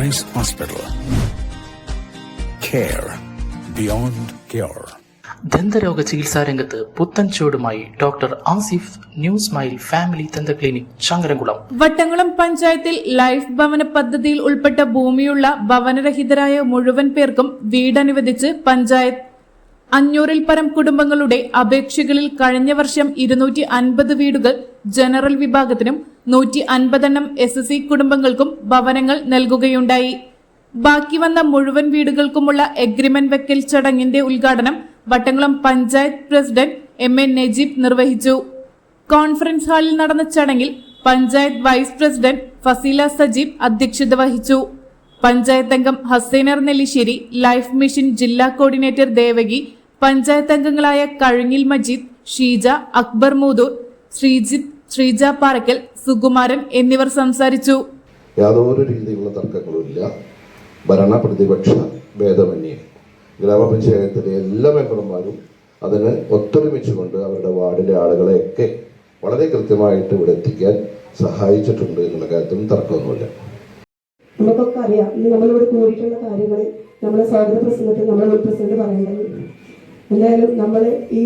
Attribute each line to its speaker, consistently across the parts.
Speaker 1: Rice Hospital. Care beyond cure.
Speaker 2: ദന്തരോഗ ചികിത്സാ രംഗത്ത് പുത്തൻ ചുവടുമായി doctor Asif new smile family ദന്ത ക്ലിനിക് ചങ്ങരംകുളം
Speaker 3: വട്ടംകുളം പഞ്ചായത്തിൽ ലൈഫ് ഭവന പദ്ധതിയിൽ ഉൾപ്പെട്ട ഭൂമിയുള്ള ഭവനരഹിതരായ മുഴുവൻ പേർക്കും വീടനുവദിച്ച് പഞ്ചായത്ത് അഞ്ഞൂറിൽ പരം കുടുംബങ്ങളുടെ അപേക്ഷകളിൽ കഴിഞ്ഞ വർഷം ഇരുന്നൂറ്റി അൻപത് വീടുകൾ ജനറൽ വിഭാഗത്തിനും നൂറ്റി അൻപതെണ്ണം എസ് എസ് സി കുടുംബങ്ങൾക്കും ഭവനങ്ങൾ നൽകുകയുണ്ടായി. ബാക്കി വന്ന മുഴുവൻ വീടുകൾക്കുമുള്ള എഗ്രിമെന്റ് വെക്കൽ ചടങ്ങിന്റെ ഉദ്ഘാടനം Vattamkulam panchayat president M A Najeeb നിർവഹിച്ചു. കോൺഫറൻസ് ഹാളിൽ നടന്ന ചടങ്ങിൽ പഞ്ചായത്ത് വൈസ് പ്രസിഡന്റ് ഫസീല സജീബ് അധ്യക്ഷത വഹിച്ചു. പഞ്ചായത്ത് അംഗം ഹസൈനർ നെല്ലിശ്ശേരി ലൈഫ് മിഷൻ ജില്ലാ കോർഡിനേറ്റർ ദേവകി പഞ്ചായത്ത് അംഗങ്ങളായ കഴുങ്ങിൽ മജീദ് ഷീജ അക്ബർ മൂതൂർ ശ്രീജിത്ത് ശ്രീജ പാറക്കൽ സുകുമാരൻ എന്നിവർ സംസാരിച്ചു.
Speaker 4: യാതൊരു രീതിയിലുള്ള തർക്കങ്ങളുമില്ല ഭരണ പ്രതിപക്ഷ ഭേദമന്യേ. ഗ്രാമപഞ്ചായത്തിലെ എല്ലാ മെമ്പർമാരും അതിന് ഒത്തൊരുമിച്ചുകൊണ്ട് അവരുടെ വാർഡിലെ ആളുകളെയൊക്കെ വളരെ കൃത്യമായിട്ട് ഇവിടെ എത്തിക്കാൻ സഹായിച്ചിട്ടുണ്ട് എന്നുള്ള കാര്യത്തിലും തർക്കമൊന്നുമില്ല.
Speaker 5: നമുക്കൊക്കെ അറിയാം. നമ്മളിവിടെ കൂടിയിട്ടുള്ള കാര്യങ്ങൾ നമ്മുടെ സ്വാഗത പ്രസംഗത്തിൽ നമ്മുടെ പ്രസിഡന്റ് പറയേണ്ടത് എന്തായാലും നമ്മൾ ഈ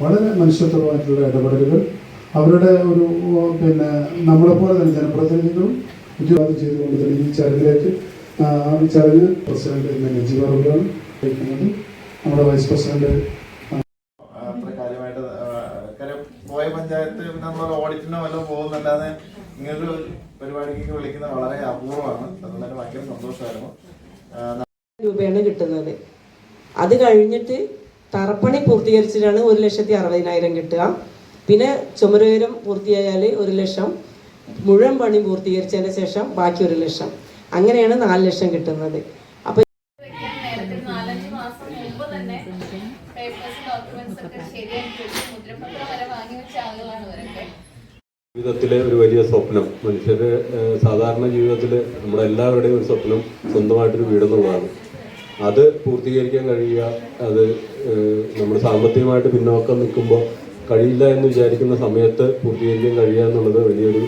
Speaker 6: വളരെ മനുഷ്യത്വമായിട്ടുള്ള ഇടപെടലുകൾ അവരുടെ ഒരു പിന്നെ നമ്മളെപ്പോലെ തന്നെ ജനപ്രതിനിധികളും ഉദ്യോഗം ചെയ്തുകൊണ്ട് തന്നെ ഈ ചടങ്ങിലേക്ക് ആ, ഈ ചടങ്ങ് പ്രസിഡന്റ് നജീബ് അറുകളാണ് നയിക്കുന്നത് നമ്മുടെ വൈസ് പ്രസിഡന്റ്
Speaker 7: അത്ര കാര്യമായിട്ട് കാര്യം പോയ പഞ്ചായത്ത് നമ്മൾ ഓഡിറ്റിനോ വല്ലതും പോകുന്നല്ലാതെ ഇങ്ങനൊരു പരിപാടിക്ക് വിളിക്കുന്നത് വളരെ അപൂർവമാണ്. അതുകൊണ്ട് ഭയങ്കര സന്തോഷമായിരുന്നു.
Speaker 5: രൂപയാണ് കിട്ടുന്നത്. അത് കഴിഞ്ഞിട്ട് തറപ്പണി പൂർത്തീകരിച്ചിട്ടാണ് ഒരു ലക്ഷത്തി അറുപതിനായിരം കിട്ടുക. പിന്നെ ചുമരുയരം പൂർത്തിയായാൽ ഒരു ലക്ഷം മുഴുവൻ പണി പൂർത്തീകരിച്ചതിന് ശേഷം ബാക്കി ഒരു ലക്ഷം. അങ്ങനെയാണ് നാല് ലക്ഷം കിട്ടുന്നത്. അപ്പൊ
Speaker 8: ജീവിതത്തിലെ ഒരു വലിയ സ്വപ്നം. മനുഷ്യരുടെ സാധാരണ ജീവിതത്തിൽ നമ്മുടെ എല്ലാവരുടെയും ഒരു സ്വപ്നം സ്വന്തമായിട്ടൊരു വീടെന്നുള്ളതാണ്. അത് പൂർത്തീകരിക്കാൻ കഴിയുക അത് നമ്മൾ സാമ്പത്തികമായിട്ട് പിന്നോക്കം നിൽക്കുമ്പോൾ കഴിയില്ല എന്ന് വിചാരിക്കുന്ന സമയത്ത് പൂർത്തീകരിക്കാൻ കഴിയുക എന്നുള്ളത് വലിയൊരു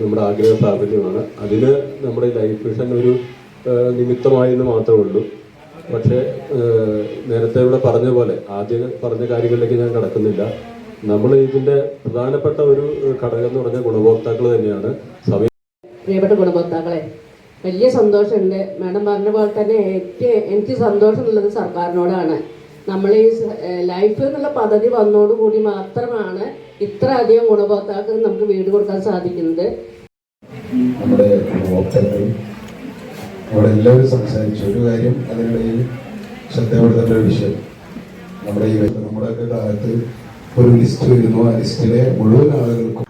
Speaker 8: നമ്മുടെ ആഗ്രഹ സാഫല്യമാണ് അതിന് നമ്മുടെ ലൈഫ് മിഷൻ ഒരു നിമിത്തമായി എന്ന് മാത്രമേ ഉള്ളൂ. പക്ഷേ നേരത്തെ ഇവിടെ പറഞ്ഞ പോലെ ആദ്യം പറഞ്ഞ കാര്യങ്ങളിലേക്ക് ഞാൻ കടക്കുന്നില്ല. നമ്മൾ ഇതിന്റെ പ്രധാനപ്പെട്ട ഒരു ഘടകം എന്ന് പറഞ്ഞ ഗുണഭോക്താക്കൾ തന്നെയാണ്. സമയം
Speaker 9: ഗുണഭോക്താക്കളെ വലിയ സന്തോഷമുണ്ട്. മാഡം പറഞ്ഞ പോലെ തന്നെ ഏറ്റവും എനിക്ക് സന്തോഷമുള്ളത് സർക്കാരിനോടാണ്. നമ്മൾ ഈ ലൈഫ് എന്നുള്ള പദ്ധതി വന്നതോടുകൂടി മാത്രമാണ് ഇത്ര അധികം ഗുണഭോക്താക്കൾ നമുക്ക് വീട് കൊടുക്കാൻ സാധിക്കുന്നത്.
Speaker 4: നമ്മുടെ ഉപഭോക്താക്കളും അവിടെ എല്ലാവരും സംസാരിച്ചു. ഒരു കാര്യം അതിനിടയിൽ ശ്രദ്ധപ്പെടുത്തേണ്ട ഒരു വിഷയം. നമ്മുടെ ഈ നമ്മുടെയൊക്കെ കാലത്ത് ഒരു ലിസ്റ്റ് വരുന്നു. ആ ലിസ്റ്റിലെ മുഴുവൻ ആളുകൾക്കും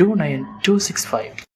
Speaker 2: two nine two six five